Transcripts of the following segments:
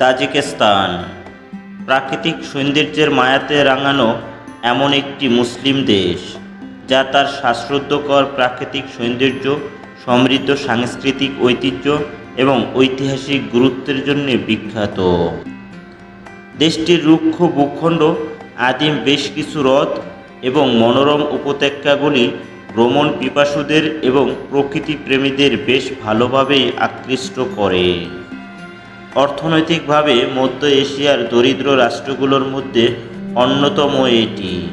Tajikistan. প্রাকৃতিক সৌন্দর্যের মায়াতে রাঙানো এমন একটি মুসলিম দেশ, যা তার শ্বাসরুদ্ধকর প্রাকৃতিক সৌন্দর্য, সমৃদ্ধ সাংস্কৃতিক ঐতিহ্য এবং ঐতিহাসিক গুরুত্বের জন্য বিখ্যাত। দেশটির রুক্ষ ভূখণ্ড, আদিম বেশ কিছু হ্রদ এবং মনোরম উপত্যকাগুলি ভ্রমণ পিপাসুদের এবং প্রকৃতি প্রেমীদের বেশ ভালোভাবেই আকৃষ্ট করে। অর্থনৈতিকভাবে মধ্য এশিয়ার দরিদ্র রাষ্ট্রগুলোর মধ্যে অন্যতম এটি।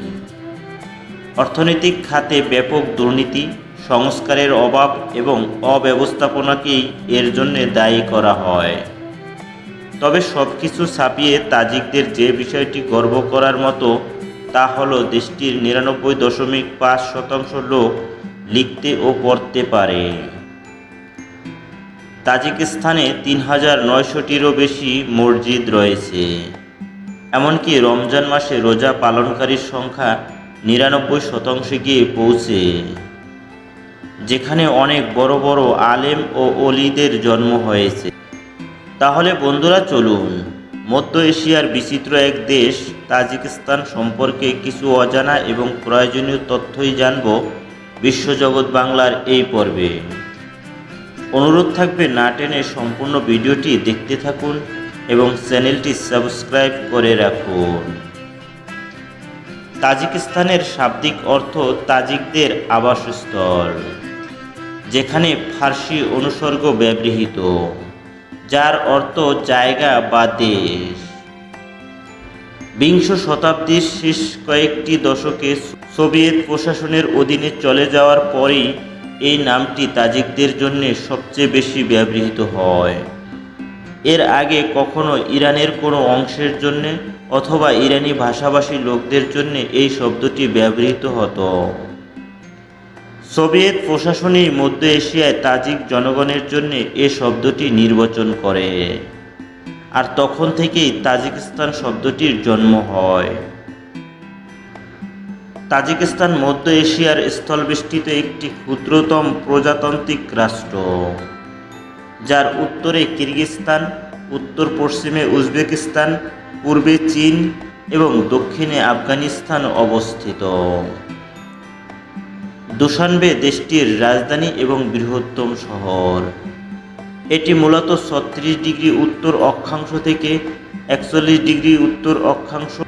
অর্থনৈতিক খাতে ব্যাপক দুর্নীতি, সংস্কারের অভাব এবং অব্যবস্থাপনাকেই এর জন্য দায়ী করা হয়। তবে সব কিছু ছাপিয়ে তাজিকদের যে বিষয়টি গর্ব করার মতো, তা হলো দেশটির নিরানব্বই দশমিক পাঁচ শতাংশ লোক লিখতে ও পড়তে পারে। তাজিকিস্তানে তিন হাজার নয়শোটিরও বেশি মসজিদ রয়েছে। এমনকি রমজান মাসে রোজা পালনকারীর সংখ্যা নিরানব্বই শতাংশে গিয়ে পৌঁছে। যেখানে অনেক বড় বড় আলেম ও অলিদের জন্ম হয়েছে। তাহলে বন্ধুরা চলুন, মধ্য এশিয়ার বিচিত্র এক দেশ তাজিকিস্তান সম্পর্কে কিছু অজানা এবং প্রয়োজনীয় তথ্যই জানব। বিশ্বজগৎ বাংলার এই পর্বে। অনুরোধ থাকবে না টেনে সম্পূর্ণ ভিডিওটি দেখতে থাকুন এবং চ্যানেলটি সাবস্ক্রাইব করে রাখুন। তাজিকিস্তানের শাব্দিক অর্থ তাজিকদের আবাসস্থল, যেখানে ফার্সি অনুসর্গ ব্যবহৃত, যার অর্থ জায়গা বা দেশ। বিংশ শতাব্দীর শেষ কয়েকটি দশকে সোভিয়েত প্রশাসনের অধীনে চলে যাওয়ার পরেই এই নামটি তাজিকদের জন্য সবচেয়ে বেশি ব্যবহৃত হয়। এর আগে কখনো ইরানের কোনো অংশের জন্য অথবা ইরানি ভাষাভাষী লোকদের জন্য এই শব্দটি ব্যবহৃত হতো। সোভিয়েত প্রশাসনই মধ্য এশিয়ায় তাজিক জনগণের জন্য এ শব্দটি নির্বাচন করে। আর তখন থেকেই তাজিকিস্তান শব্দটির জন্ম হয়। তাজিকিস্তান মধ্য এশিয়ার স্থলবেষ্টিত একটি ক্ষুদ্রতম প্রজাতান্ত্রিক রাষ্ট্র, যার উত্তরে কিরগিস্তান, উত্তর পশ্চিমে উজবেকিস্তান, পূর্বে চীন এবং দক্ষিণে আফগানিস্তান অবস্থিত। দুশানবে দেশটির রাজধানী এবং বৃহত্তম শহর। এটি মূলত ছত্রিশ ডিগ্রি উত্তর অক্ষাংশ থেকে একচল্লিশ ডিগ্রি উত্তর অক্ষাংশ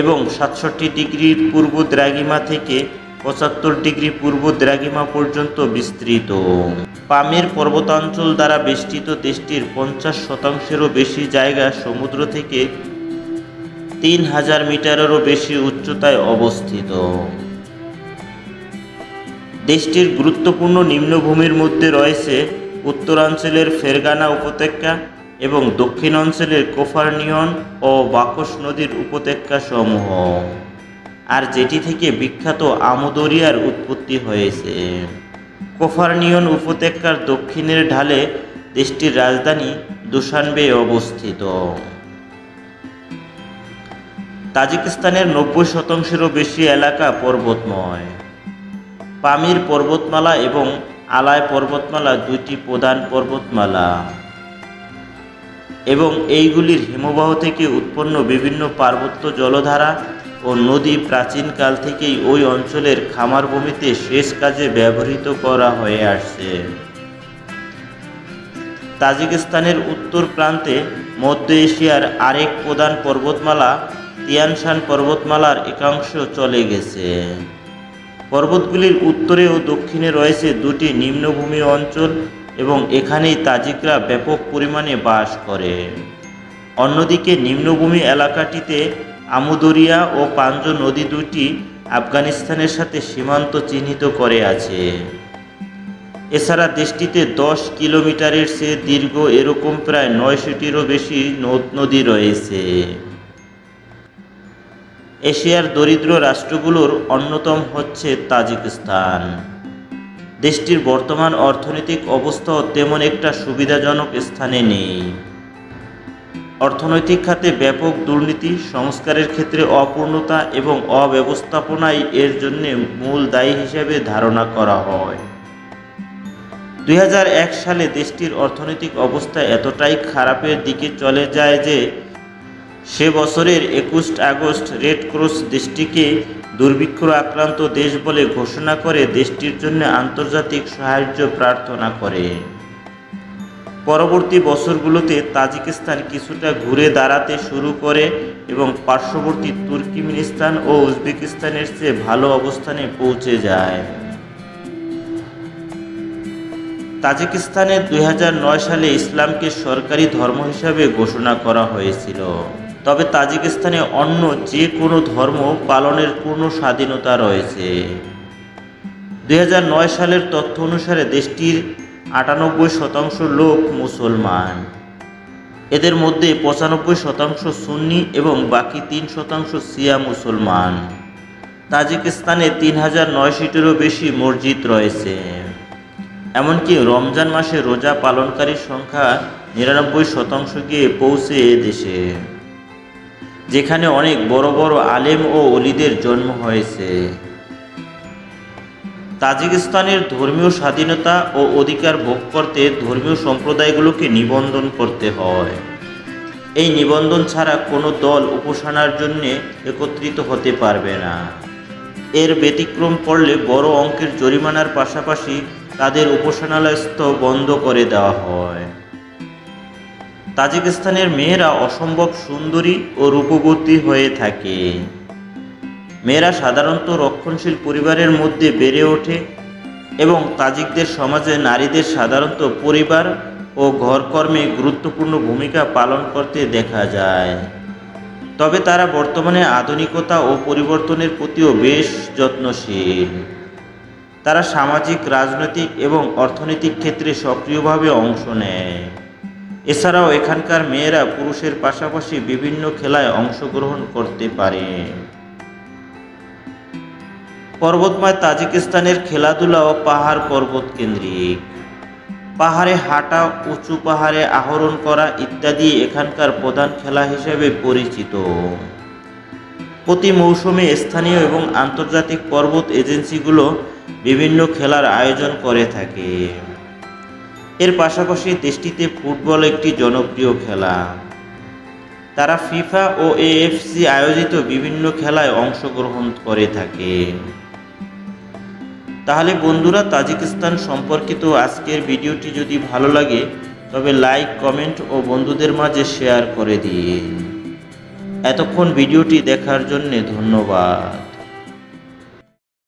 এবং সাতষট্টি ডিগ্রি পূর্ব দ্রাঘিমা থেকে পঁচাত্তর ডিগ্রি পূর্ব দ্রাঘিমা পর্যন্ত বিস্তৃত। পামের পর্বতাঞ্চল দ্বারা বেষ্টিত দেশটির পঞ্চাশ শতাংশেরও বেশি জায়গা সমুদ্র থেকে তিন হাজার মিটারেরও বেশি উচ্চতায় অবস্থিত। দেশটির গুরুত্বপূর্ণ নিম্নভূমির মধ্যে রয়েছে উত্তরাঞ্চলের ফেরগানা উপত্যকা এবং দক্ষিণ অঞ্চলের কোফারনিয়ন ও বাকস নদীর উপত্যকা সমূহ আর যেটি থেকে বিখ্যাত আমুদরিয়ার উৎপত্তি হয়েছে। কোফারনিয়ন উপত্যকার দক্ষিণের ঢালে দেশটির রাজধানী দুশানবে অবস্থিত। তাজিকিস্তানের নব্বই শতাংশেরও বেশি এলাকা পর্বতময়। পামির পর্বতমালা এবং আলায় পর্বতমালা দুইটি প্রধান পর্বতমালা। এবং এইগুলির হিমবাহ থেকে উৎপন্ন বিভিন্ন পার্বত্য জলধারা ও নদী প্রাচীনকাল থেকেই ওই অঞ্চলের খামার ভূমিতে সেচ কাজে ব্যবহৃত করা হয়ে আসছে। তাজিকিস্তানের উত্তর প্রান্তে মধ্য এশিয়ার আরেক প্রধান পর্বতমালা তিয়ানশান পর্বতমালার একাংশ চলে গেছে। পর্বতগুলির উত্তরে ও দক্ষিণে রয়েছে দুটি নিম্নভূমি অঞ্চল এবং এখানেই তাজিকরা ব্যাপক পরিমাণে বাস করে। অন্যদিকে নিম্নভূমি এলাকাটিতে আমুদরিয়া ও পাঞ্জ নদী দুটি আফগানিস্তানের সাথে সীমান্ত চিহ্নিত করে আছে। এছাড়া দেশটিতে দশ কিলোমিটারের চেয়ে দীর্ঘ এরকম প্রায় নয়শোটিরও বেশি নদ, নদী রয়েছে। এশিয়ার দরিদ্র রাষ্ট্রগুলোর অন্যতম হচ্ছে তাজিকিস্তান। দেশটির বর্তমান অর্থনৈতিক অবস্থাও তেমন একটা সুবিধাজনক স্থানে নেই। অর্থনৈতিক খাতে ব্যাপক দুর্নীতি, সংস্কারের ক্ষেত্রে অপূর্ণতা এবং অব্যবস্থাপনাই এর জন্য মূল দায়ী হিসেবে ধারণা করা হয়। দুই হাজার এক সালে দেশটির অর্থনৈতিক অবস্থা এতটাই খারাপের দিকে চলে যায় যে, সে বছরের একুশ আগস্ট রেড ক্রস দেশটিকে দুর্ভিক্ষ আক্রান্ত দেশ বলে ঘোষণা করে দেশটির জন্য আন্তর্জাতিক সাহায্য প্রার্থনা করে। পরবর্তী বছরগুলোতে তাজিকিস্তান কিছুটা ঘুরে দাঁড়াতে শুরু করে এবং পার্শ্ববর্তী তুর্কিমিনিস্তান ও উজবেকিস্তানের চেয়ে ভালো অবস্থানে পৌঁছে যায়। তাজিকিস্তানে দু হাজার নয় সালে ইসলামকে সরকারি ধর্ম হিসাবে ঘোষণা করা হয়েছিল। তবে তাজিকিস্তানে অন্য যে কোনো ধর্ম পালনের পূর্ণ স্বাধীনতা রয়েছে। দু হাজার নয় সালের তথ্য অনুসারে দেশটির আটানব্বই শতাংশ লোক মুসলমান। এদের মধ্যে পঁচানব্বই শতাংশ সুন্নি এবং বাকি তিন শতাংশ সিয়া মুসলমান। তাজিকিস্তানে তিন হাজার নয়শোটিরও বেশি মসজিদ রয়েছে। এমনকি রমজান মাসে রোজা পালনকারীর সংখ্যা নিরানব্বই শতাংশ গিয়ে পৌঁছে দেশে। যেখানে অনেক বড় বড় আলেম ও অলিদের জন্ম হয়েছে। তাজিকিস্তানের ধর্মীয় স্বাধীনতা ও অধিকার ভোগ করতে ধর্মীয় সম্প্রদায়গুলোকে নিবন্ধন করতে হয়। এই নিবন্ধন ছাড়া কোনো দল উপাসনার জন্য একত্রিত হতে পারবে না। এর ব্যতিক্রম পড়লে বড় অঙ্কের জরিমানার পাশাপাশি তাদের উপাসনালয়স্থ বন্ধ করে দেওয়া হয়। তাজিকিস্তানের মেয়েরা অসম্ভব সুন্দরী ও রূপবতী হয়ে থাকে। মেয়েরা সাধারণত রক্ষণশীল পরিবারের মধ্যে বেড়ে ওঠে এবং তাজিকদের সমাজে নারীদের সাধারণত পরিবার ও ঘরকর্মে গুরুত্বপূর্ণ ভূমিকা পালন করতে দেখা যায়। তবে তারা বর্তমানে আধুনিকতা ও পরিবর্তনের প্রতিও বেশ যত্নশীল। তারা সামাজিক, রাজনৈতিক এবং অর্থনৈতিক ক্ষেত্রে সক্রিয়ভাবে অংশ নেয়। এছাড়াও এখানকার মেয়েরা পুরুষের পাশাপাশি বিভিন্ন খেলায় অংশগ্রহণ করতে পারে। পর্বতময় তাজিকিস্তানের খেলাধুলা ও পাহাড় পর্বত কেন্দ্রিক। পাহাড়ে হাঁটা, উঁচু পাহাড়ে আহরণ করা ইত্যাদি এখানকার প্রধান খেলা হিসেবে পরিচিত। প্রতি মৌসুমে স্থানীয় এবং আন্তর্জাতিক পর্বত এজেন্সিগুলো বিভিন্ন খেলার আয়োজন করে থাকে। এর পাশাপাশি দেশটিতে ফুটবল একটি জনপ্রিয় খেলা। তারা ফিফা ও এএফসি আয়োজিত বিভিন্ন খেলায় অংশগ্রহণ করে থাকে। তাহলে বন্ধুরা, তাজিকিস্তান সম্পর্কিত আজকের ভিডিওটি যদি ভালো লাগে, তবে লাইক, কমেন্ট ও বন্ধুদের মাঝে শেয়ার করে দিন। এতক্ষণ ভিডিওটি দেখার জন্যে ধন্যবাদ।